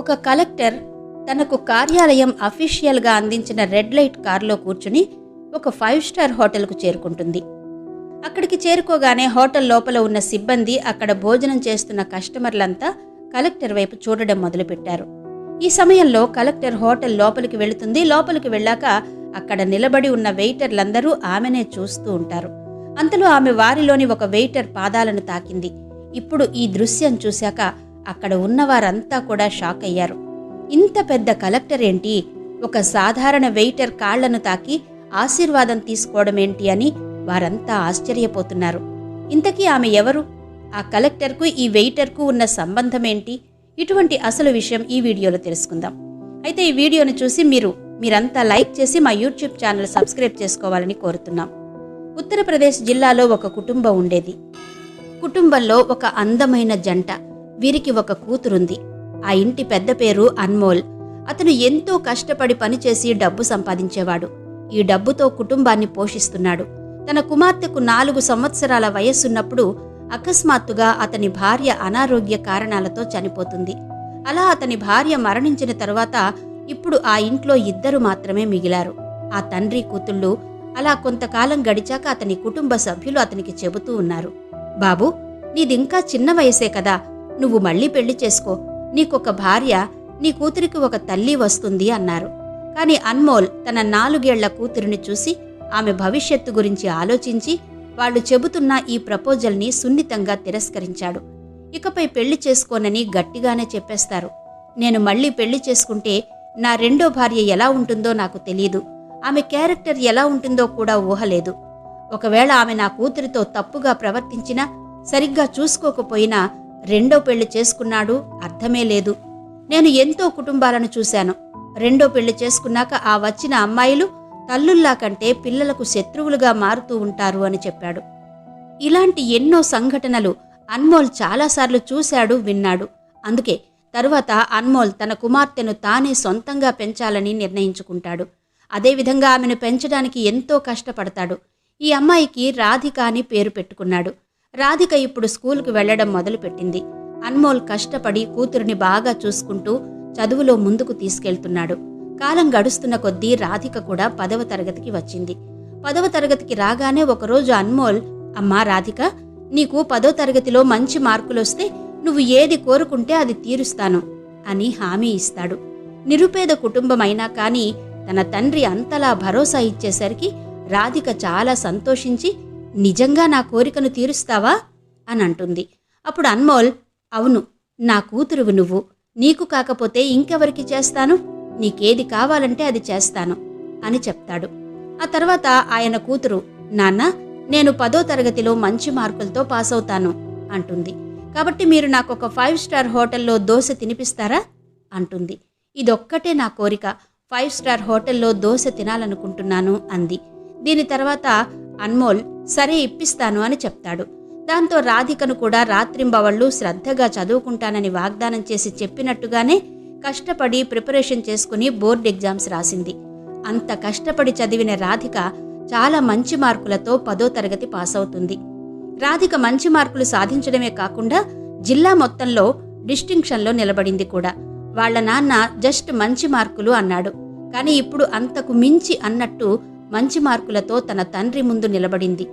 ఒక కలెక్టర్ తనకు కార్యాలయం అఫీషియల్గా అందించిన రెడ్ లైట్ కారులో కూర్చుని ఒక ఫైవ్ స్టార్ హోటల్కు చేరుకుంటుంది. అక్కడికి చేరుకోగానే హోటల్ లోపల ఉన్న సిబ్బంది అక్కడ భోజనం చేస్తున్న కస్టమర్లంతా కలెక్టర్ వైపు చూడడం మొదలుపెట్టారు. ఈ సమయంలో కలెక్టర్ హోటల్ లోపలికి వెళుతుంది. లోపలికి వెళ్ళాక అక్కడ నిలబడి ఉన్న వెయిటర్లందరూ ఆమెనే చూస్తూ ఉంటారు. అంతలో ఆమె వారిలోని ఒక వెయిటర్ పాదాలను తాకింది. ఇప్పుడు ఈ దృశ్యం చూశాక అక్కడ ఉన్నవారంతా కూడా షాక్ అయ్యారు. ఇంత పెద్ద కలెక్టర్ ఏంటి? ఒక సాధారణ వెయిటర్ కాళ్ళను తాకి ఆశీర్వాదం తీసుకోవడం ఏంటి అని వారంతా ఆశ్చర్యపోతున్నారు. ఇంతకీ ఆమె ఎవరు? ఆ కలెక్టర్కు ఈ వెయిటర్కు ఉన్న సంబంధం ఏంటి? ఇటువంటి అసలు విషయం ఈ వీడియోలో తెలుసుకుందాం. అయితే ఈ వీడియోను చూసి మీరు మీరంతా లైక్ చేసి మా యూట్యూబ్ ఛానల్ సబ్స్క్రైబ్ చేసుకోవాలని కోరుతున్నాం. ఉత్తరప్రదేశ్ జిల్లాలో ఒక కుటుంబం ఉండేది. కుటుంబంలో ఒక అందమైన జంట. వీరికి ఒక కూతురుంది. ఆ ఇంటి పెద్ద పేరు అన్మోల్. అతను ఎంతో కష్టపడి పనిచేసి డబ్బు సంపాదించేవాడు. ఈ డబ్బుతో కుటుంబాన్ని పోషిస్తున్నాడు. తన కుమార్తెకు నాలుగు సంవత్సరాల వయస్సున్నప్పుడు అకస్మాత్తుగా అతని భార్య అనారోగ్య కారణాలతో చనిపోతుంది. అలా అతని భార్య మరణించిన తరువాత ఇప్పుడు ఆ ఇంట్లో ఇద్దరు మాత్రమే మిగిలారు. ఆ తండ్రి కూతుళ్ళు అలా కొంతకాలం గడిచాక అతని కుటుంబ సభ్యులు అతనికి చెబుతూ ఉన్నారు. బాబు నీదింకా చిన్న వయసే కదా. నువ్వు మళ్ళీ పెళ్ళి చేసుకో. నీకొక భార్య నీ కూతురికి ఒక తల్లి వస్తుంది అన్నారు. కానీ అన్మోల్ తన నాలుగేళ్ళ కూతురిని చూసి ఆమె భవిష్యత్తు గురించి ఆలోచించి వాళ్ళు చెబుతున్న ఈ ప్రపోజల్ని సున్నితంగా తిరస్కరించాడు. ఇకపై పెళ్ళి చేసుకోనని గట్టిగానే చెప్పేస్తారు. నేను మళ్ళీ పెళ్ళి చేసుకుంటే నా రెండో భార్య ఎలా ఉంటుందో నాకు తెలియదు ఆమె క్యారెక్టర్ ఎలా ఉంటుందో కూడా ఊహలేదు. ఒకవేళ ఆమె నా కూతురితో తప్పుగా ప్రవర్తించినా సరిగ్గా చూసుకోకపోయినా రెండో పెళ్ళి చేసుకున్నాడు అర్థమే లేదు. నేను ఎంతో కుటుంబాలను చూశాను. రెండో పెళ్ళి చేసుకున్నాక ఆ వచ్చిన అమ్మాయిలు తల్లుల్లా కంటే పిల్లలకు శత్రువులుగా మారుతూ ఉంటారు అని చెప్పాడు. ఇలాంటి ఎన్నో సంఘటనలు అన్మోల్ చాలాసార్లు చూశాడు విన్నాడు. అందుకే తరువాత అన్మోల్ తన కుమార్తెను తానే సొంతంగా పెంచాలని నిర్ణయించుకుంటాడు. అదేవిధంగా ఆమెను పెంచడానికి ఎంతో కష్టపడతాడు. ఈ అమ్మాయికి రాధిక అని పేరు పెట్టుకున్నాడు. రాధిక ఇప్పుడు స్కూల్కి వెళ్ళడం మొదలుపెట్టింది. అన్మోల్ కష్టపడి కూతురిని బాగా చూసుకుంటూ చదువులో ముందుకు తీసుకెళ్తున్నాడు. కాలం గడుస్తున్న కొద్దీ రాధిక కూడా పదవ తరగతికి వచ్చింది. పదవ తరగతికి రాగానే ఒకరోజు అన్మోల్ అమ్మా రాధిక నీకు పదో తరగతిలో మంచి మార్కులొస్తే నువ్వు ఏది కోరుకుంటే అది తీరుస్తాను అని హామీ ఇస్తాడు. నిరుపేద కుటుంబమైనా కానీ తన తండ్రి అంతలా భరోసా ఇచ్చేసరికి రాధిక చాలా సంతోషించి నిజంగా నా కోరికను తీరుస్తావా? అని అంటుంది. అప్పుడు అన్మోల్ అవును నా కూతురువు నువ్వు. నీకు కాకపోతే ఇంకెవరికి చేస్తాను? నీకేది కావాలంటే అది చేస్తాను అని చెప్తాడు. ఆ తర్వాత ఆయన కూతురు నాన్న నేను పదో తరగతిలో మంచి మార్కులతో పాస్ అవుతాను అంటుంది. కాబట్టి మీరు నాకు ఒక ఫైవ్ స్టార్ హోటల్లో దోశ తినిపిస్తారా? అంటుంది. ఇదొక్కటే నా కోరిక. ఫైవ్ స్టార్ హోటల్లో దోశ తినాలనుకుంటున్నాను అంది. దీని తర్వాత అన్మోల్ సరే ఇప్పిస్తాను అని చెప్తాడు. దాంతో రాధికను కూడా రాత్రింబవళ్ళు శ్రద్ధగా చదువుకుంటానని వాగ్దానం చేసి చెప్పినట్టుగానే కష్టపడి ప్రిపరేషన్ చేసుకుని బోర్డ్ ఎగ్జామ్స్ రాసింది. అంత కష్టపడి చదివిన రాధిక చాలా మంచి మార్కులతో పదో తరగతి పాస్ అవుతుంది రాధిక మంచి మార్కులు సాధించడమే కాకుండా జిల్లా మొత్తంలో డిస్టింక్షన్లో నిలబడింది కూడా. వాళ్ళ నాన్న జస్ట్ మంచి మార్కులు అన్నాడు. కానీ ఇప్పుడు అంతకు మించి అన్నట్టు మంచి మార్కులతో తన తండ్రి ముందు నిలబడింది.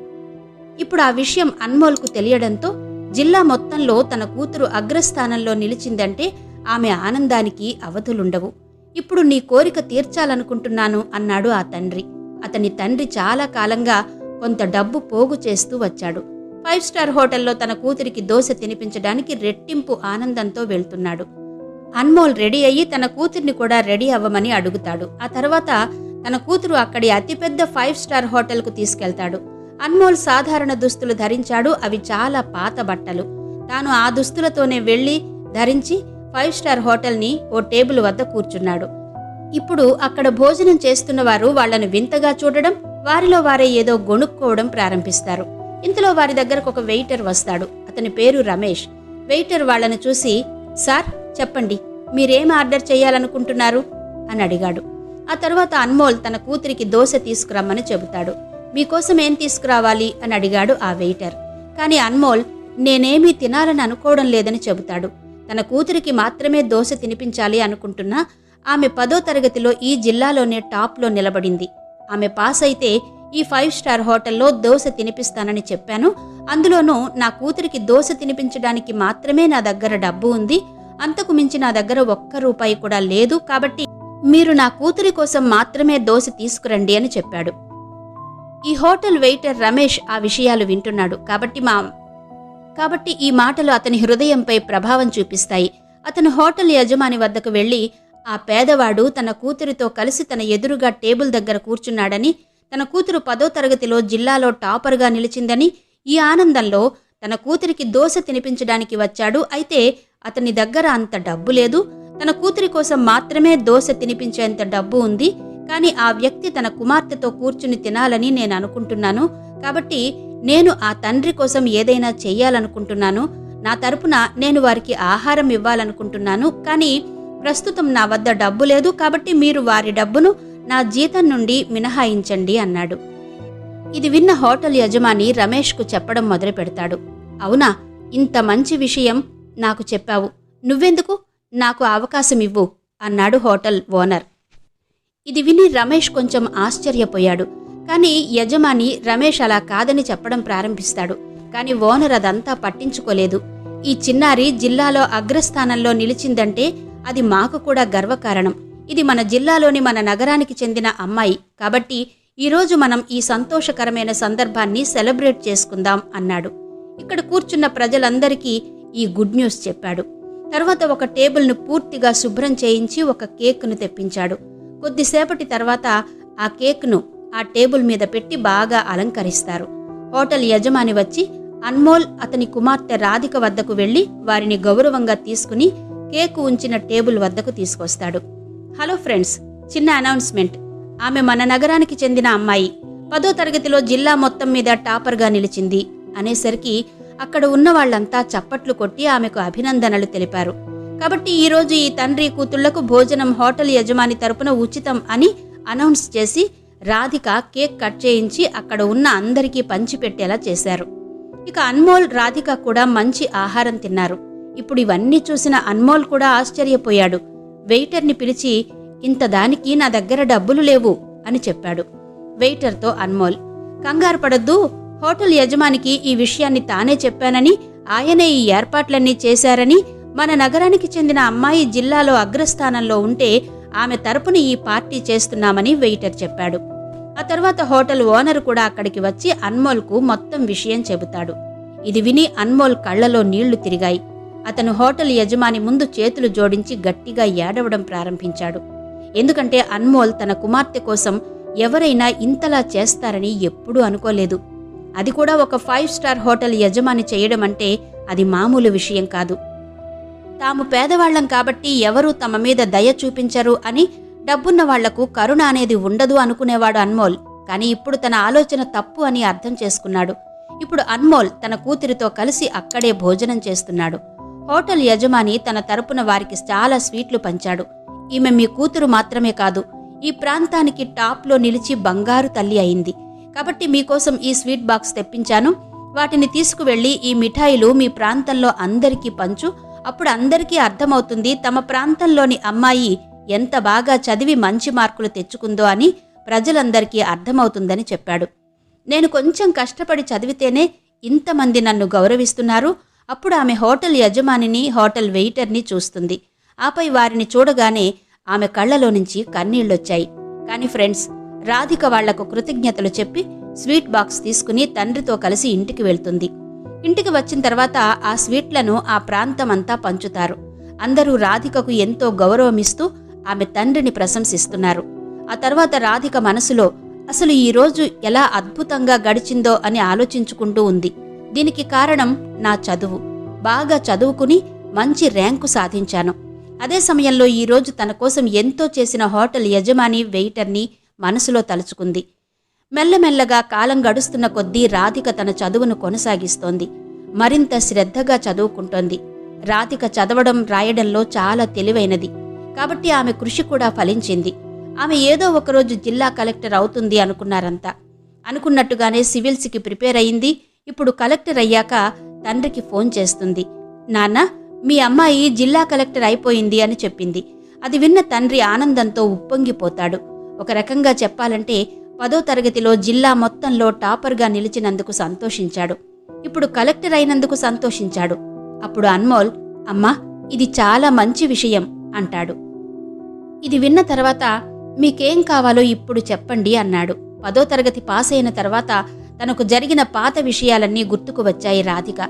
ఇప్పుడు ఆ విషయం అన్మోల్కు తెలియడంతో జిల్లా మొత్తంలో తన కూతురు అగ్రస్థానంలో నిలిచిందంటే ఆమె ఆనందానికి అవధులుండవు. ఇప్పుడు నీ కోరిక తీర్చాలనుకుంటున్నాను అన్నాడు ఆ తండ్రి. అతని తండ్రి చాలా కాలంగా కొంత డబ్బు పోగు చేస్తూ వచ్చాడు. ఫైవ్ స్టార్ హోటల్లో తన కూతురికి దోశ తినిపించడానికి రెట్టింపు ఆనందంతో వెళ్తున్నాడు. అన్మోల్ రెడీ అయ్యి తన కూతుర్ని కూడా రెడీ అవ్వమని అడుగుతాడు. ఆ తర్వాత తన కూతురు అక్కడి అతిపెద్ద ఫైవ్ స్టార్ హోటల్కు తీసుకెళ్తాడు. అన్మోల్ సాధారణ దుస్తులు ధరించాడు. అవి చాలా పాత బట్టలు. తాను ఆ దుస్తులతోనే వెళ్ళి ధరించి ఫైవ్ స్టార్ హోటల్ని ఓ టేబుల్ వద్ద కూర్చున్నాడు. ఇప్పుడు అక్కడ భోజనం చేస్తున్న వారు వాళ్ళను వింతగా చూడడం వారిలో వారే ఏదో గొణుక్కోవడం ప్రారంభిస్తారు. ఇంతలో వారి దగ్గరకు ఒక వెయిటర్ వస్తాడు. అతని పేరు రమేష్. వెయిటర్ వాళ్ళను చూసి సార్ చెప్పండి. మీరేం ఆర్డర్ చేయాలనుకుంటున్నారు? అని అడిగాడు. ఆ తర్వాత అన్మోల్ తన కూతురికి దోశ తీసుకురమ్మని చెబుతాడు. మీకోసం ఏం తీసుకురావాలి? అని అడిగాడు ఆ వెయిటర్. కానీ అన్మోల్ నేనేమీ తినాలని అనుకోవడం లేదని చెబుతాడు. తన కూతురికి మాత్రమే దోశ తినిపించాలి అనుకుంటున్నా ఆమె పదో తరగతిలో ఈ జిల్లాలోనే టాప్లో నిలబడింది. ఆమె పాస్ అయితే ఈ ఫైవ్ స్టార్ హోటల్లో దోశ తినిపిస్తానని చెప్పాను. అందులోనూ నా కూతురికి దోశ తినిపించడానికి మాత్రమే నా దగ్గర డబ్బు ఉంది. అంతకు మించి నా దగ్గర ఒక్క రూపాయి కూడా లేదు కాబట్టి మీరు నా కూతురి కోసం మాత్రమే దోశ తీసుకురండి అని చెప్పాడు. ఈ హోటల్ వెయిటర్ రమేష్ ఆ విషయాలు వింటున్నాడు. కాబట్టి మా కాబట్టి ఈ మాటలు అతని హృదయంపై ప్రభావం చూపిస్తాయి. అతను హోటల్ యజమాని వద్దకు వెళ్ళి ఆ పేదవాడు తన కూతురితో కలిసి తన ఎదురుగా టేబుల్ దగ్గర కూర్చున్నాడని తన కూతురు పదో తరగతిలో జిల్లాలో టాపర్గా నిలిచిందని ఈ ఆనందంలో తన కూతురికి దోశ తినిపించడానికి వచ్చాడు. అయితే అతని దగ్గర అంత డబ్బు లేదు. తన కూతురి కోసం మాత్రమే దోశ తినిపించేంత డబ్బు ఉంది కానీ ఆ వ్యక్తి తన కుమార్తెతో కూర్చుని తినాలని నేను అనుకుంటున్నాను. కాబట్టి నేను ఆ తండ్రి కోసం ఏదైనా చెయ్యాలనుకుంటున్నాను. నా తరపున నేను వారికి ఆహారం ఇవ్వాలనుకుంటున్నాను కానీ ప్రస్తుతం నా వద్ద డబ్బు లేదు కాబట్టి మీరు వారి డబ్బును నా జీతం నుండి మినహాయించండి అన్నాడు. ఇది విన్న హోటల్ యజమాని రమేష్కు చెప్పడం మొదలు పెడతాడు అవునా ఇంత మంచి విషయం నాకు చెప్పావు. నువ్వెందుకు? నాకు అవకాశం ఇవ్వు అన్నాడు హోటల్ ఓనర్. ఇది విని రమేష్ కొంచెం ఆశ్చర్యపోయాడు. కానీ యజమాని రమేష్ అలా కాదని చెప్పడం ప్రారంభిస్తాడు. కానీ ఓనర్ అదంతా పట్టించుకోలేదు. ఈ చిన్నారి జిల్లాలో అగ్రస్థానంలో నిలిచిందంటే అది మాకు కూడా గర్వకారణం. ఇది మన జిల్లాలోని మన నగరానికి చెందిన అమ్మాయి. కాబట్టి ఈరోజు మనం ఈ సంతోషకరమైన సందర్భాన్ని సెలబ్రేట్ చేసుకుందాం అన్నాడు. ఇక్కడ కూర్చున్న ప్రజలందరికీ ఈ గుడ్ న్యూస్ చెప్పాడు. తర్వాత ఒక టేబుల్ను పూర్తిగా శుభ్రం చేయించి ఒక కేక్ను తెప్పించాడు. కొద్దిసేపటి తర్వాత ఆ కేక్ను ఆ టేబుల్ మీద పెట్టి బాగా అలంకరిస్తారు. హోటల్ యజమాని వచ్చి అన్మోల్ అతని కుమార్తె రాధిక వద్దకు వెళ్ళి వారిని గౌరవంగా తీసుకుని కేకు ఉంచిన టేబుల్ వద్దకు తీసుకొస్తాడు. హలో ఫ్రెండ్స్ చిన్న అనౌన్స్మెంట్. ఆమె మన నగరానికి చెందిన అమ్మాయి. పదో తరగతిలో జిల్లా మొత్తం మీద టాపర్గా నిలిచింది అనేసరికి అక్కడ ఉన్న వాళ్ళంతా చప్పట్లు కొట్టి ఆమెకు అభినందనలు తెలిపారు. కాబట్టి ఈరోజు ఈ తండ్రి కూతుళ్ళకు భోజనం హోటల్ యజమాని తరపున ఉచితం అని అనౌన్స్ చేసి రాధిక కేక్ కట్ చేయించి అక్కడ ఉన్న అందరికీ పంచిపెట్టేలా చేశారు. ఇక అన్మోల్ రాధిక కూడా మంచి ఆహారం తిన్నారు. ఇప్పుడు ఇవన్నీ చూసిన అన్మోల్ కూడా ఆశ్చర్యపోయాడు. వెయిటర్ని పిలిచి ఇంత దానికి నా దగ్గర డబ్బులు లేవు అని చెప్పాడు. వెయిటర్తో అన్మోల్ కంగారు పడద్దు హోటల్ యజమానికి ఈ విషయాన్ని తానే చెప్పానని ఆయనే ఈ ఏర్పాట్లన్నీ చేశారని మన నగరానికి చెందిన అమ్మాయి జిల్లాలో అగ్రస్థానంలో ఉంటే ఆమె తరపున ఈ పార్టీ చేస్తున్నామని వెయిటర్ చెప్పాడు. ఆ తర్వాత హోటల్ ఓనర్ కూడా అక్కడికి వచ్చి అన్మోల్కు మొత్తం విషయం చెబుతాడు. ఇది విని అన్మోల్ కళ్ళలో నీళ్ళు తిరిగాయి. అతను హోటల్ యజమాని ముందు చేతులు జోడించి గట్టిగా ఏడవడం ప్రారంభించాడు. ఎందుకంటే అన్మోల్ తన కుమార్తె కోసం ఎవరైనా ఇంతలా చేస్తారని ఎప్పుడూ అనుకోలేదు. అది కూడా ఒక ఫైవ్ స్టార్ హోటల్ యజమాని చేయడం అంటే అది మామూలు విషయం కాదు. తాము పేదవాళ్ళం కాబట్టి ఎవరూ తమ మీద దయ చూపించరు అని డబ్బున్న వాళ్ళకు కరుణ అనేది ఉండదు అనుకునేవాడు అన్మోల్. కానీ ఇప్పుడు తన ఆలోచన తప్పు అని అర్థం చేసుకున్నాడు. ఇప్పుడు అన్మోల్ తన కూతురితో కలిసి అక్కడే భోజనం చేస్తున్నాడు. హోటల్ యజమాని తన తరపున వారికి చాలా స్వీట్లు పంచాడు. ఈమె మీ కూతురు మాత్రమే కాదు ఈ ప్రాంతానికి టాప్లో నిలిచి బంగారు తల్లి అయింది. కాబట్టి మీకోసం ఈ స్వీట్ బాక్స్ తెప్పించాను. వాటిని తీసుకువెళ్ళి ఈ మిఠాయిలు మీ ప్రాంతంలో అందరికీ పంచు. అప్పుడు అందరికీ అర్థమవుతుంది తమ ప్రాంతంలోని అమ్మాయి ఎంత బాగా చదివి మంచి మార్కులు తెచ్చుకుందో అని ప్రజలందరికీ అర్థమవుతుందని చెప్పాడు. నేను కొంచెం కష్టపడి చదివితేనే ఇంతమంది నన్ను గౌరవిస్తున్నారు. అప్పుడు ఆమె హోటల్ యజమానిని హోటల్ వెయిటర్ని చూస్తుంది. ఆపై వారిని చూడగానే ఆమె కళ్ళలో నుంచి కన్నీళ్ళొచ్చాయి. కానీ ఫ్రెండ్స్ రాధిక వాళ్ళకు కృతజ్ఞతలు చెప్పి స్వీట్ బాక్స్ తీసుకుని తండ్రితో కలిసి ఇంటికి వెళ్తుంది. ఇంటికి వచ్చిన తర్వాత ఆ స్వీట్లను ఆ ప్రాంతమంతా పంచుతారు. అందరూ రాధికకు ఎంతో గౌరవమిస్తూ ఆమె తండ్రిని ప్రశంసిస్తున్నారు. ఆ తర్వాత రాధిక మనసులో అసలు ఈ రోజు ఎలా అద్భుతంగా గడిచిందో అని ఆలోచించుకుంటూ ఉంది. దీనికి కారణం నా చదువు. బాగా చదువుకుని మంచి ర్యాంకు సాధించాను. అదే సమయంలో ఈరోజు తన కోసం ఎంతో చేసిన హోటల్ యజమాని వెయిటర్ని మనసులో తలుచుకుంది. మెల్లమెల్లగా కాలం గడుస్తున్న కొద్దీ రాధిక తన చదువును కొనసాగిస్తోంది. మరింత శ్రద్ధగా చదువుకుంటోంది. రాధిక చదవడం రాయడంలో చాలా తెలివైనది. కాబట్టి ఆమె కృషి కూడా ఫలించింది. ఆమె ఏదో ఒకరోజు జిల్లా కలెక్టర్ అవుతుంది అనుకున్నారంతా. అనుకున్నట్టుగానే సివిల్స్కి ప్రిపేర్ అయింది. ఇప్పుడు కలెక్టర్ అయ్యాక తండ్రికి ఫోన్ చేస్తుంది. నాన్న మీ అమ్మాయి జిల్లా కలెక్టర్ అయిపోయింది అని చెప్పింది. అది విన్న తండ్రి ఆనందంతో ఉప్పొంగిపోతాడు. ఒక రకంగా చెప్పాలంటే పదో తరగతిలో జిల్లా మొత్తంలో టాపర్గా నిలిచినందుకు సంతోషించాడు. ఇప్పుడు కలెక్టర్ అయినందుకు సంతోషించాడు. అప్పుడు అన్మోల్ అమ్మా ఇది చాలా మంచి విషయం అంటాడు. ఇది విన్న తర్వాత మీకేం కావాలో ఇప్పుడు చెప్పండి అన్నాడు. పదో తరగతి పాస్ అయిన తర్వాత తనకు జరిగిన పాత విషయాలన్నీ గుర్తుకు వచ్చాయి రాధిక.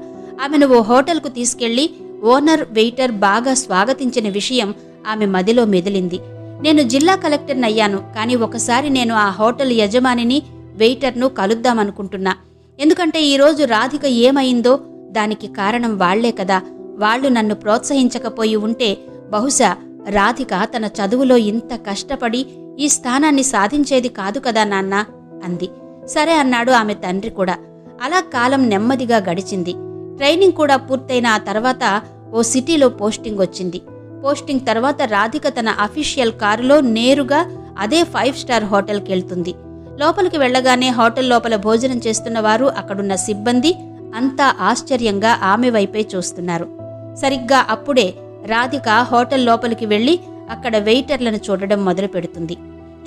ఆమెను ఓ హోటల్కు తీసుకెళ్ళి ఓనర్ వెయిటర్ బాగా స్వాగతించిన విషయం ఆమె మదిలో మెదిలింది. నేను జిల్లా కలెక్టర్ని అయ్యాను కానీ ఒకసారి నేను ఆ హోటల్ యజమానిని వెయిటర్ను కలుద్దామనుకుంటున్నా. ఎందుకంటే ఈరోజు రాధిక ఏమైందో దానికి కారణం వాళ్ళే కదా. వాళ్ళు నన్ను ప్రోత్సహించకపోయి ఉంటే బహుశా రాధిక తన చదువులో ఇంత కష్టపడి ఈ స్థానాన్ని సాధించేది కాదు కదా నాన్న అంది. సరే అన్నాడు ఆమె తండ్రి కూడా. అలా కాలం నెమ్మదిగా గడిచింది. ట్రైనింగ్ కూడా పూర్తయిన ఆ తర్వాత ఓ సిటీలో పోస్టింగ్ వచ్చింది. పోస్టింగ్ తర్వాత రాధిక తన అఫీషియల్ కారులో నేరుగా అదే ఫైవ్ స్టార్ హోటల్కి వెళ్తుంది. లోపలికి వెళ్ళగానే హోటల్ లోపల భోజనం చేస్తున్న వారు అక్కడున్న సిబ్బంది అంతా ఆశ్చర్యంగా ఆమె వైపే చూస్తున్నారు. సరిగ్గా అప్పుడే రాధిక హోటల్ లోపలికి వెళ్ళి అక్కడ వెయిటర్లను చూడడం మొదలు పెడుతుంది.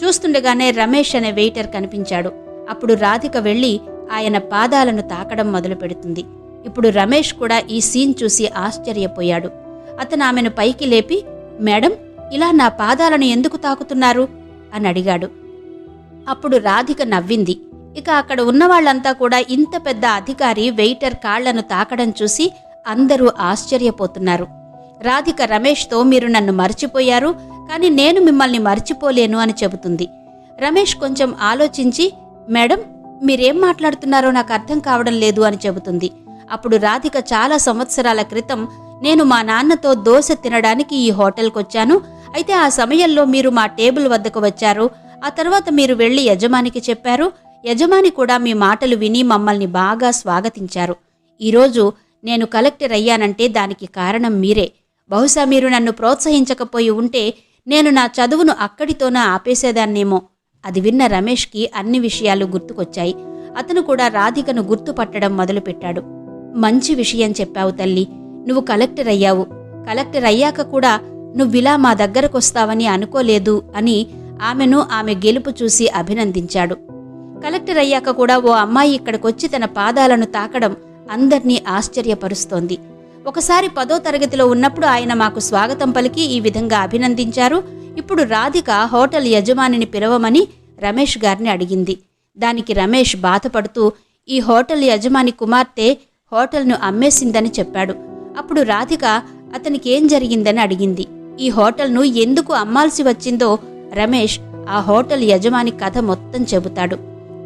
చూస్తుండగానే రమేష్ అనే వెయిటర్ కనిపించాడు. అప్పుడు రాధిక వెళ్ళి ఆయన పాదాలను తాకడం మొదలు పెడుతుంది. ఇప్పుడు రమేష్ కూడా ఈ సీన్ చూసి ఆశ్చర్యపోయాడు. అతను ఆమెను పైకి లేపి మేడం ఇలా నా పాదాలను ఎందుకు తాకుతున్నారు? అని అడిగాడు. అప్పుడు రాధిక నవ్వింది. ఇక అక్కడ ఉన్న వాళ్ళంతా కూడా ఇంత పెద్ద అధికారి వెయిటర్ కాళ్ళను తాకడం చూసి అందరూ ఆశ్చర్యపోతున్నారు. రాధిక రమేష్తో మీరు నన్ను మర్చిపోయారు కానీ నేను మిమ్మల్ని మర్చిపోలేను అని చెబుతుంది. రమేష్ కొంచెం ఆలోచించి మేడం మీరేం మాట్లాడుతున్నారో నాకు అర్థం కావడం లేదు అని చెబుతుంది. అప్పుడు రాధిక చాలా సంవత్సరాల క్రితం నేను మా నాన్నతో దోశ తినడానికి ఈ హోటల్కి వచ్చాను. అయితే ఆ సమయంలో మీరు మా టేబుల్ వద్దకు వచ్చారు. ఆ తర్వాత మీరు వెళ్ళి యజమానికి చెప్పారు. యజమాని కూడా మీ మాటలు విని మమ్మల్ని బాగా స్వాగతించారు. ఈరోజు నేను కలెక్టర్ అయ్యానంటే దానికి కారణం మీరే. బహుశా మీరు నన్ను ప్రోత్సహించకపోయి ఉంటే నేను నా చదువును అక్కడితోనే ఆపేసేదాన్నేమో. అది విన్న రమేష్కి అన్ని విషయాలు గుర్తుకొచ్చాయి. అతను కూడా రాధికను గుర్తుపట్టడం మొదలుపెట్టాడు. మంచి విషయం చెప్పావు తల్లి. నువ్వు కలెక్టర్ అయ్యావు. కలెక్టర్ అయ్యాక కూడా నువ్విలా మా దగ్గరకొస్తావని అనుకోలేదు అని ఆమెను ఆమె గెలుపు చూసి అభినందించాడు. కలెక్టర్ అయ్యాక కూడా ఓ అమ్మాయి ఇక్కడికొచ్చి తన పాదాలను తాకడం అందర్నీ ఆశ్చర్యపరుస్తోంది. ఒకసారి పదో తరగతిలో ఉన్నప్పుడు ఆయన మాకు స్వాగతం పలికి ఈ విధంగా అభినందించారు. ఇప్పుడు రాధిక హోటల్ యజమానిని పిలవమని రమేష్ గారిని అడిగింది. దానికి రమేష్ బాధపడుతూ ఈ హోటల్ యజమాని కుమార్తె హోటల్ను అమ్మేసిందని చెప్పాడు. అప్పుడు రాధిక అతనికి ఏం జరిగిందని అడిగింది. ఈ హోటల్ను ఎందుకు అమ్మాల్సి వచ్చిందో రమేష్ ఆ హోటల్ యజమాని కథ మొత్తం చెబుతాడు.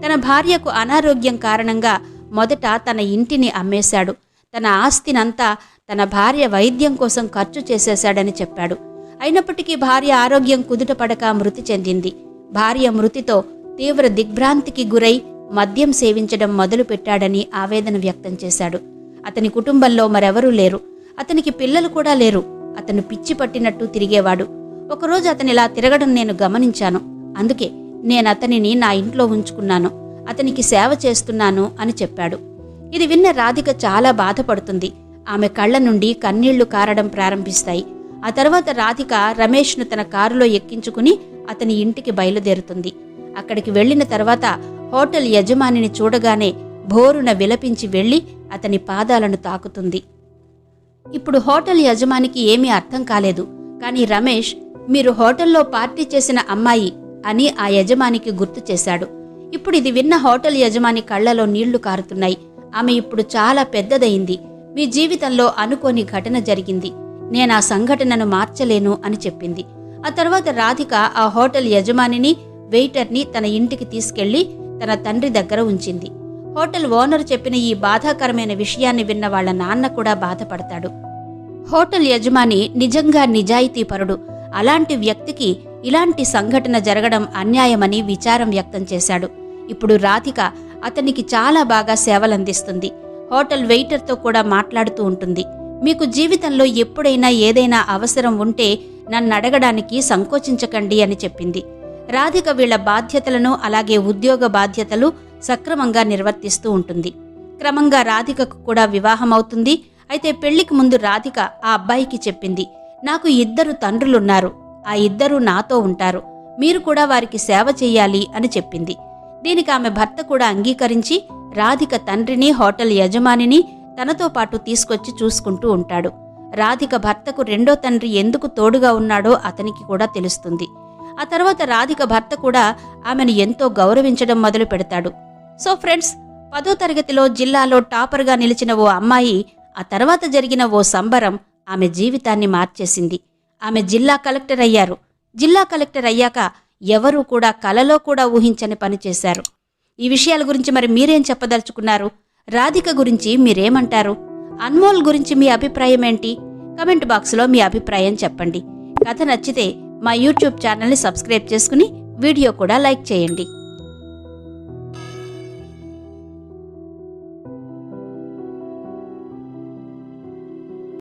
తన భార్యకు అనారోగ్యం కారణంగా మొదట తన ఇంటిని అమ్మేశాడు. తన ఆస్తినంతా తన భార్య వైద్యం కోసం ఖర్చు చేసేశాడని చెప్పాడు. అయినప్పటికీ భార్య ఆరోగ్యం కుదుటపడక మృతి చెందింది. భార్య మృతితో తీవ్ర దిగ్భ్రాంతికి గురై మద్యం సేవించడం మొదలుపెట్టాడని ఆవేదన వ్యక్తం చేశాడు. అతని కుటుంబంలో మరెవరూ లేరు. అతనికి పిల్లలు కూడా లేరు. అతను పిచ్చి పట్టినట్టు తిరిగేవాడు. ఒకరోజు అతనిలా తిరగడం నేను గమనించాను. అందుకే నేను అతనిని నా ఇంట్లో ఉంచుకున్నాను. అతనికి సేవ చేస్తున్నాను అని చెప్పాడు. ఇది విన్న రాధిక చాలా బాధపడుతుంది. ఆమె కళ్ళ నుండి కన్నీళ్ళు కారడం ప్రారంభిస్తాయి. ఆ తర్వాత రాధిక రమేష్ను తన కారులో ఎక్కించుకుని అతని ఇంటికి బయలుదేరుతుంది. అక్కడికి వెళ్ళిన తర్వాత హోటల్ యజమానిని చూడగానే భోరున విలపించి వెళ్ళి అతని పాదాలను తాకుతుంది. ఇప్పుడు హోటల్ యజమానికి ఏమీ అర్థం కాలేదు. కానీ రమేష్ మీరు హోటల్లో పార్టీ చేసిన అమ్మాయి అని ఆ యజమానికి గుర్తు చేశాడు. ఇప్పుడు ఇది విన్న హోటల్ యజమాని కళ్ళలో నీళ్ళు కారుతున్నాయి. ఆమె ఇప్పుడు చాలా పెద్దదయింది. మీ జీవితంలో అనుకోని ఘటన జరిగింది. నేను ఆ సంఘటనను మార్చలేను అని చెప్పింది. ఆ తర్వాత రాధిక ఆ హోటల్ యజమానిని వెయిటర్ని తన ఇంటికి తీసుకెళ్ళి తన తండ్రి దగ్గర ఉంచింది. హోటల్ ఓనర్ చెప్పిన ఈ బాధాకరమైన విషయాన్ని విన్న వాళ్ళ నాన్న కూడా బాధపడతాడు. హోటల్ యజమాని నిజంగా నిజాయితీపరుడు. అలాంటి వ్యక్తికి ఇలాంటి సంఘటన జరగడం అన్యాయమని విచారం వ్యక్తం చేశాడు. ఇప్పుడు రాధిక అతనికి చాలా బాగా సేవలందిస్తుంది. హోటల్ వెయిటర్తో కూడా మాట్లాడుతూ ఉంటుంది. మీకు జీవితంలో ఎప్పుడైనా ఏదైనా అవసరం ఉంటే నన్ను అడగడానికి సంకోచించకండి అని చెప్పింది. రాధిక వీళ్ళ బాధ్యతలను అలాగే ఉద్యోగ బాధ్యతలు సక్రమంగా నిర్వర్తిస్తూ ఉంటుంది. క్రమంగా రాధికకు కూడా వివాహం అవుతుంది అయితే పెళ్ళికి ముందు రాధిక ఆ అబ్బాయికి చెప్పింది నాకు ఇద్దరు తండ్రులున్నారు. ఆ ఇద్దరు నాతో ఉంటారు. మీరు కూడా వారికి సేవ చెయ్యాలి అని చెప్పింది. దీనికి ఆమె భర్త కూడా అంగీకరించి రాధిక తండ్రిని హోటల్ యజమానిని తనతో పాటు తీసుకొచ్చి చూసుకుంటూ ఉంటాడు. రాధిక భర్తకు రెండో తండ్రి ఎందుకు తోడుగా ఉన్నాడో అతనికి కూడా తెలుస్తుంది. ఆ తర్వాత రాధిక భర్త కూడా ఆమెను ఎంతో గౌరవించడం మొదలు పెడతాడు సో ఫ్రెండ్స్ పదో తరగతిలో జిల్లాలో టాపర్గా నిలిచిన ఓ అమ్మాయి ఆ తర్వాత జరిగిన ఓ సంబరం ఆమె జీవితాన్ని మార్చేసింది. ఆమె జిల్లా కలెక్టర్ అయ్యారు. జిల్లా కలెక్టర్ అయ్యాక ఎవరూ కూడా కలలో కూడా ఊహించని పని చేశారు. ఈ విషయాల గురించి మరి మీరేం చెప్పదలుచుకున్నారు? రాధిక గురించి మీరేమంటారు? అన్మోల్ గురించి మీ అభిప్రాయం ఏంటి? కమెంట్ బాక్స్లో మీ అభిప్రాయం చెప్పండి. కథ నచ్చితే మా యూట్యూబ్ ఛానల్ని సబ్స్క్రైబ్ చేసుకుని వీడియో కూడా లైక్ చేయండి.